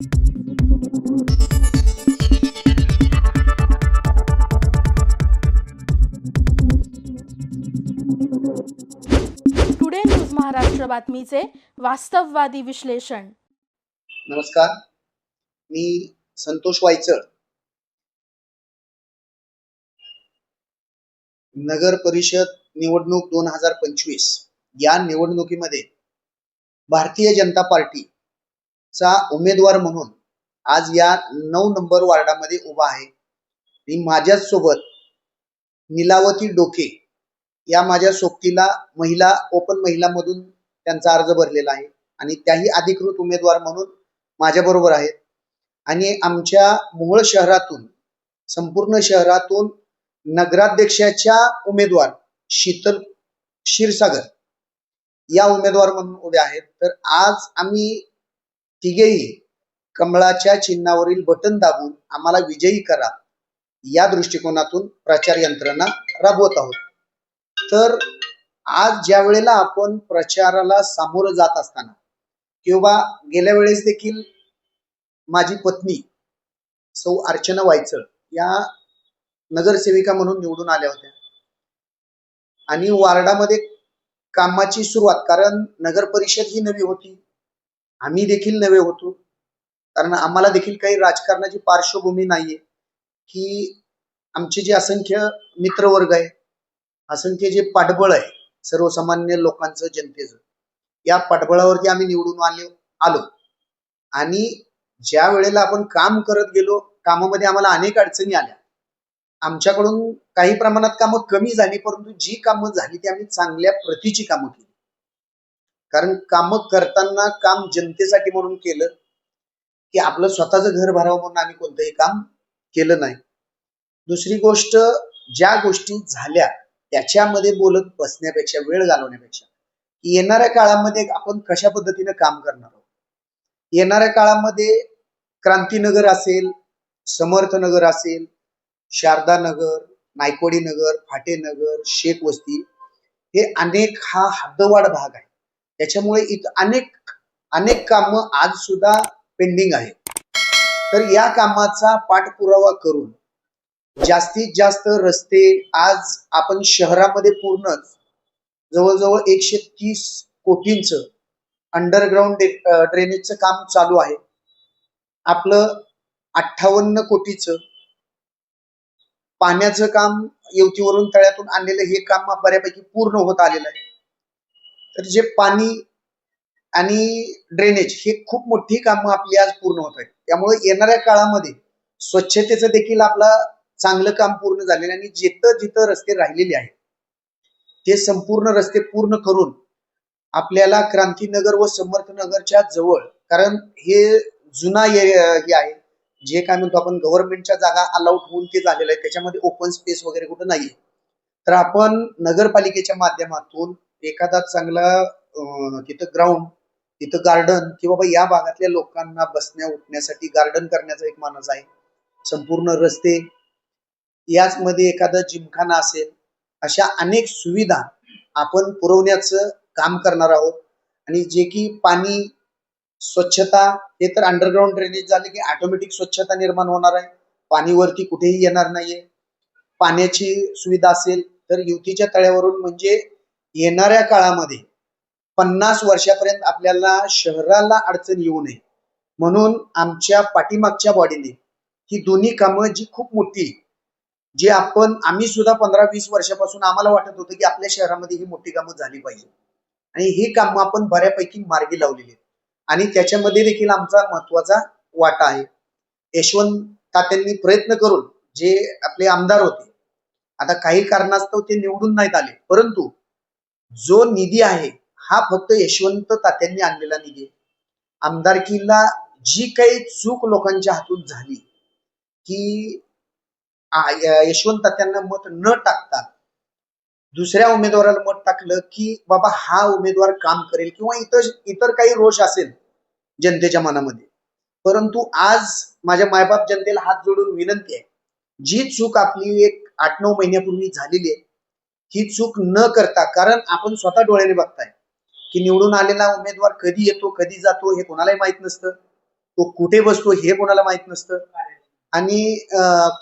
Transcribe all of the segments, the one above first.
Today news Maharashtra बातमीचे वास्तववादी विश्लेषण नमस्कार मी संतोष वायचळ नगर परिषद निवडणूक दोन हजार पंचवीस. या निवडणुकीमध्ये भारतीय जनता पार्टी चा उमेदवार म्हणून आज या नऊ नंबर वार्डामध्ये उभा आहे. मी माझ्याच सोबत निलावती डोके या माझ्या सोबतीला महिला ओपन महिलामधून त्यांचा अर्ज भरलेला आहे आणि त्याही अधिकृत उमेदवार म्हणून माझ्याबरोबर आहेत. आणि आमच्या मोहोळ शहरातून संपूर्ण शहरातून नगराध्यक्षाच्या उमेदवार शीतल क्षीरसागर या उमेदवार म्हणून उभे आहेत. तर आज आम्ही तिघेही कमळाच्या चिन्हावरील बटन दाबून आम्हाला विजयी करा. या दृष्टिकोनातून प्रचार यंत्रणा राबवत आहोत. तर आज ज्या वेळेला आपण प्रचाराला सामोरं जात असताना किंवा गेल्या वेळेस देखील माझी पत्नी सौ अर्चना वायचळ या नगरसेविका म्हणून निवडून आल्या होत्या. आणि वार्डामध्ये कामाची सुरुवात कारण नगर परिषद ही नवी होती. आम्ही देखील नवे होतो. कारण आम्हाला देखील काही राजकारणाची पार्श्वभूमी नाहीये. की आमचे जे असंख्य मित्रवर्ग आहे असंख्य जे पाठबळ आहे सर्वसामान्य लोकांचं जनतेचं या पाठबळावरती आम्ही निवडून आले आलो. आणि ज्या वेळेला आपण काम करत गेलो कामामध्ये आम्हाला अनेक अडचणी आल्या. आमच्याकडून काही प्रमाणात कामं कमी झाली परंतु जी कामं झाली ती आम्ही चांगल्या प्रतीची कामं केली. कारण कामं करताना काम जनतेसाठी म्हणून केलं की आपलं स्वतःचं घर भरावं म्हणून आम्ही कोणतंही काम केलं नाही. दुसरी गोष्ट ज्या गोष्टी झाल्या त्याच्यामध्ये बोलत बसण्यापेक्षा वेळ घालवण्यापेक्षा येणाऱ्या काळामध्ये आपण कशा पद्धतीने काम करणार आहोत? येणाऱ्या काळामध्ये क्रांतीनगर असेल समर्थनगर असेल शारदा नगर नायकोडी नगर फाटे नगर शेख वस्ती हे अनेक हा हद्दवाढ भाग आहे. त्याच्यामुळे इथं अनेक अनेक कामं आज सुद्धा पेंडिंग आहेत. तर या कामाचा पाठपुरावा करून जास्तीत जास्त रस्ते आज आपण शहरामध्ये पूर्णच जवळजवळ एकशे तीस कोटींच अंडरग्राऊंड ड्रेनेजचं काम चालू आहे. आपलं अठ्ठावन्न कोटीचं पाण्याचं काम येवतीवरून तळ्यातून आणलेलं हे काम बऱ्यापैकी पूर्ण होत आलेलं आहे. तर जे पाणी आणि ड्रेनेज हे खूप मोठी कामं आपली आज पूर्ण होत आहेत. त्यामुळे येणाऱ्या काळामध्ये स्वच्छतेचं देखील आपला चांगलं काम पूर्ण झालेलं आहे आणि जिथं जिथं रस्ते राहिलेले आहेत ते संपूर्ण रस्ते पूर्ण करून आपल्याला क्रांतीनगर व समर्थनगरच्या जवळ कारण हे जुना हे आहे जे काय म्हणतो आपण गव्हर्नमेंटच्या जागा अलाउट होऊन ते झालेलं आहे. त्याच्यामध्ये ओपन स्पेस वगैरे कुठं नाहीये. तर आपण नगरपालिकेच्या माध्यमातून एखादा चांगला तिथं ग्राउंड तिथं गार्डन किंवा बाबा या भागातल्या लोकांना बसण्या उठण्यासाठी गार्डन करण्याचा एक मानस आहे. संपूर्ण रस्ते याचमध्ये एखादा जिमखाना असेल अशा अनेक सुविधा आपण पुरवण्याचं काम करणार आहोत. आणि जे की पाणी स्वच्छता हे तर अंडरग्राऊंड ड्रेनेज झाले की ऑटोमॅटिक स्वच्छता निर्माण होणार आहे. पाणी वरती कुठेही येणार नाहीये. पाण्याची सुविधा असेल तर युतीच्या तळ्यावरून म्हणजे येणाऱ्या काळामध्ये पन्नास वर्षापर्यंत आपल्याला शहराला अडचण येऊ नये. म्हणून आमच्या पाठीमागच्या बॉडीने ही दोन्ही कामं जी खूप मोठी जे आपण आम्ही सुद्धा पंधरा वीस वर्षापासून आम्हाला वाटत होतं की आपल्या शहरामध्ये ही मोठी कामं झाली पाहिजे. आणि ही कामं आपण बऱ्यापैकी मार्गी लावलेली आहेत. आणि त्याच्यामध्ये देखील आमचा महत्त्वाचा वाटा आहे. यशवंत तात्यांनी प्रयत्न करून जे आपले आमदार होते आता काही कारणास्तव ते निवडून नाहीत आले. परंतु जो निधी आहे हा फक्त यशवंत तात्यांनी आणलेला निधी आहे. आमदारकीला जी काही चूक लोकांच्या हातून झाली की यशवंत तात्यांना मत न टाकता दुसऱ्या उमेदवाराला मत टाकलं की बाबा हा उमेदवार काम करेल किंवा इतर इतर काही रोष असेल जनतेच्या मनामध्ये. परंतु आज माझ्या मायबाप जनतेला हात जोडून विनंती आहे जी चूक आपली एक आठ नऊ महिन्यापूर्वी झालेली आहे ही चूक न करता कारण आपण स्वतः डोळ्याने बघताय की निवडून आलेला उमेदवार कधी येतो कधी जातो हे कोणालाही माहीत नसतं. तो कुठे बसतो हे कोणाला माहीत नसतं. आणि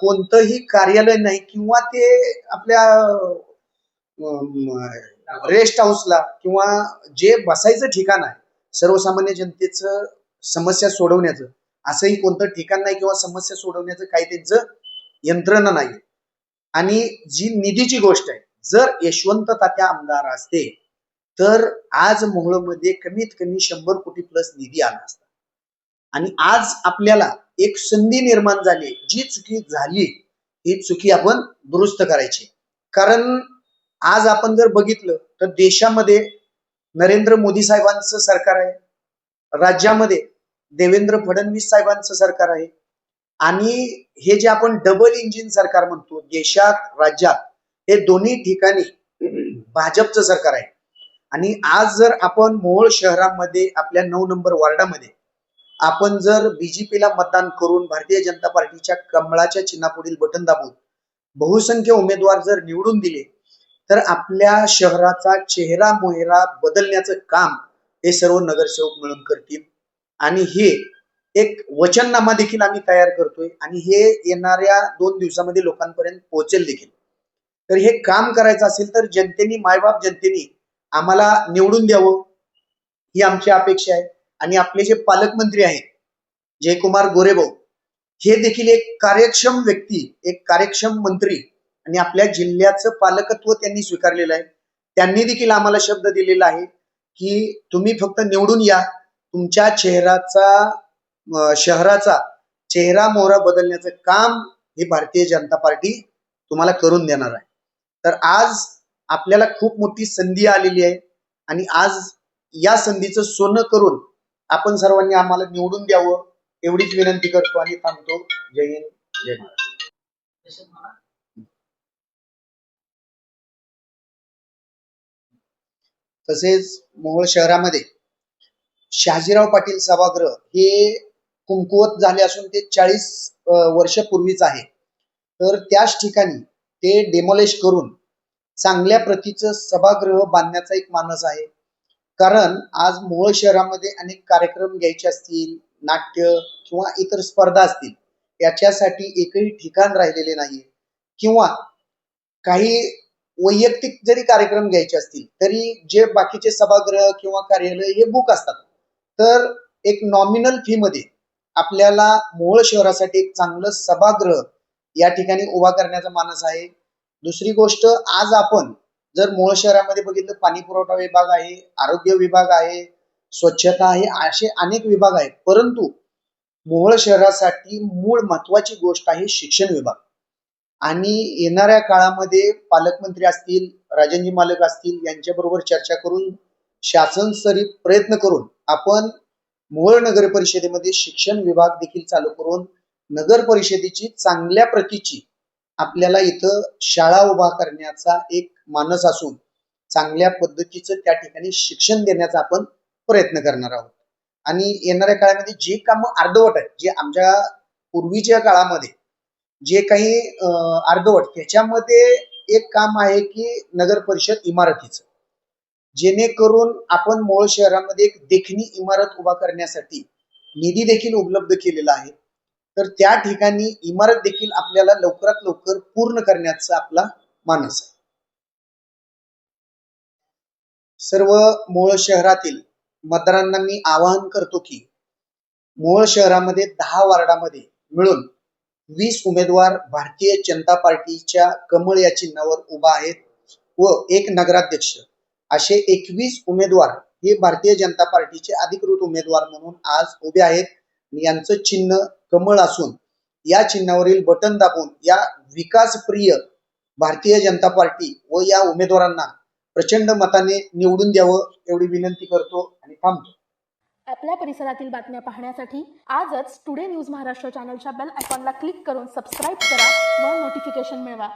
कोणतंही कार्यालय नाही किंवा ते आपल्या रेस्ट हाऊसला किंवा जे बसायचं ठिकाण आहे सर्वसामान्य जनतेचं समस्या सोडवण्याचं असंही कोणतं ठिकाण नाही किंवा समस्या सोडवण्याचं काही त्यांचं यंत्रणा नाही आणि जी निधीची गोष्ट आहे जर यशवंत तात्या आमदार असते तर आज मोहोळमध्ये कमीत कमी शंभर कोटी प्लस निधी आला असता. आणि आज आपल्याला एक संधी निर्माण झाली जी चुकी झाली ही चुकी आपण दुरुस्त करायची. कारण आज आपण जर बघितलं तर देशामध्ये नरेंद्र मोदी साहेबांचं सरकार आहे. राज्यामध्ये देवेंद्र फडणवीस साहेबांचं सरकार आहे. आणि हे जे आपण डबल इंजिन सरकार म्हणतो देशात राज्यात हे दोन्ही ठिकाणी भाजपचं सरकार आहे. आणि आज जर आपण मोहोळ शहरामध्ये आपल्या नऊ नंबर वॉर्डामध्ये आपण जर बीजेपीला मतदान करून भारतीय जनता पार्टीच्या कमळाच्या चिन्हापुढील बटन दाबून बहुसंख्य उमेदवार जर निवडून दिले तर आपल्या शहराचा चेहरा मोहरा बदलण्याचं काम हे सर्व नगरसेवक मिळून करतील. आणि हे एक वचननामा देखील आम्ही तयार करतोय. आणि हे येणाऱ्या दोन दिवसामध्ये लोकांपर्यंत पोहोचेल देखील. तर हे काम करायचं असेल तर जनतेने मायबाप जनतेने आम्हाला निवडून द्यावं. ही आमची अपेक्षा आहे. आणि आपले जे पालकमंत्री आहेत जयकुमार गोरेभाऊ हे देखील एक कार्यक्षम व्यक्ती एक कार्यक्षम मंत्री आणि आपल्या जिल्ह्याचं पालकत्व त्यांनी स्वीकारलेलं आहे. त्यांनी देखील आम्हाला शब्द दिलेला आहे की तुम्ही फक्त निवडून या. तुमच्या चेहराचा शहराचा चेहरा मोहरा बदलण्याचं काम ही भारतीय जनता पार्टी तुम्हाला करून देणार आहे. तर आज आपल्याला खूप मोठी संधी आलेली आहे. आणि आज या संधीचं सोनं करून आपण सर्वांनी आम्हाला निवडून द्यावं एवढीच विनंती करतो आणि थांबतो. जय हिंद जय महाराष्ट्र. तसेच मोहोळ शहरामध्ये शहाजीराव पाटील सभागृह हे कुंकुवत झाले असून ते चाळीस वर्षपूर्वीच आहे. तर त्याच ठिकाणी ते डेमोलेश करून चांगल्या प्रतीचं सभागृह बांधण्याचा एक मानस आहे. कारण आज मोहोळ शहरामध्ये अनेक कार्यक्रम घ्यायचे असतील नाट्य किंवा इतर स्पर्धा असतील याच्यासाठी एकही ठिकाण राहिलेले नाही किंवा काही वैयक्तिक जरी कार्यक्रम घ्यायचे असतील तरी जे बाकीचे सभागृह किंवा कार्यालय हे बुक असतात. तर एक नॉमिनल फी मध्ये आपल्याला मोहोळ शहरासाठी एक चांगलं सभागृह या ठिकाणी उभा करण्याचा मानस आहे. दुसरी गोष्ट आज आपण जर मूळ शहरामध्ये बघितलं पाणी पुरवठा विभाग आहे आरोग्य विभाग आहे स्वच्छता आहे असे अनेक विभाग आहेत. परंतु मोहोळ शहरासाठी मूळ महत्वाची गोष्ट आहे शिक्षण विभाग. आणि येणाऱ्या काळामध्ये पालकमंत्री असतील राजनजी मालक असतील यांच्याबरोबर चर्चा करून शासन प्रयत्न करून आपण मोहोळ नगर परिषदेमध्ये शिक्षण विभाग देखील चालू करून नगर परिषदेची चांगल्या प्रतीची आपल्याला इथं शाळा उभा करण्याचा एक मानस असून चांगल्या पद्धतीचं त्या ठिकाणी शिक्षण देण्याचा आपण प्रयत्न करणार आहोत. आणि येणाऱ्या काळामध्ये जे काम अर्धवट आहेत जे आमच्या पूर्वीच्या काळामध्ये जे काही अर्धवट त्याच्यामध्ये एक काम आहे की नगर परिषद इमारतीचं. जेणेकरून आपण मूळ शहरामध्ये एक देखणी इमारत उभा करण्यासाठी निधी देखील उपलब्ध केलेला आहे. तर त्या ठिकाणी इमारत देखील आपल्याला लवकरात लवकर पूर्ण करण्याचा आपला मानस आहे. सर्व मोळ शहरातील मतदारांना मी आवाहन करतो की मोळ शहरामध्ये दहा वार्डामध्ये मिळून वीस उमेदवार भारतीय जनता पार्टीच्या कमळ या चिन्हावर उभा आहेत व एक नगराध्यक्ष. असे एकवीस उमेदवार हे भारतीय जनता पार्टीचे अधिकृत उमेदवार म्हणून आज उभे आहेत. यांचं चिन्ह कमळ असून या चिन्हावरील बटन दाबून या विकासप्रिय भारतीय जनता पार्टी व या उमेदवारांना प्रचंड मताने निवडून द्यावं एवढी विनंती करतो आणि थांबतो. आपल्या परिसरातील बातम्या पाहण्यासाठी आजच टुडे न्यूज महाराष्ट्र चॅनलच्या बेल आयकॉनला क्लिक करून सबस्क्राईब करा व नोटिफिकेशन मिळवा.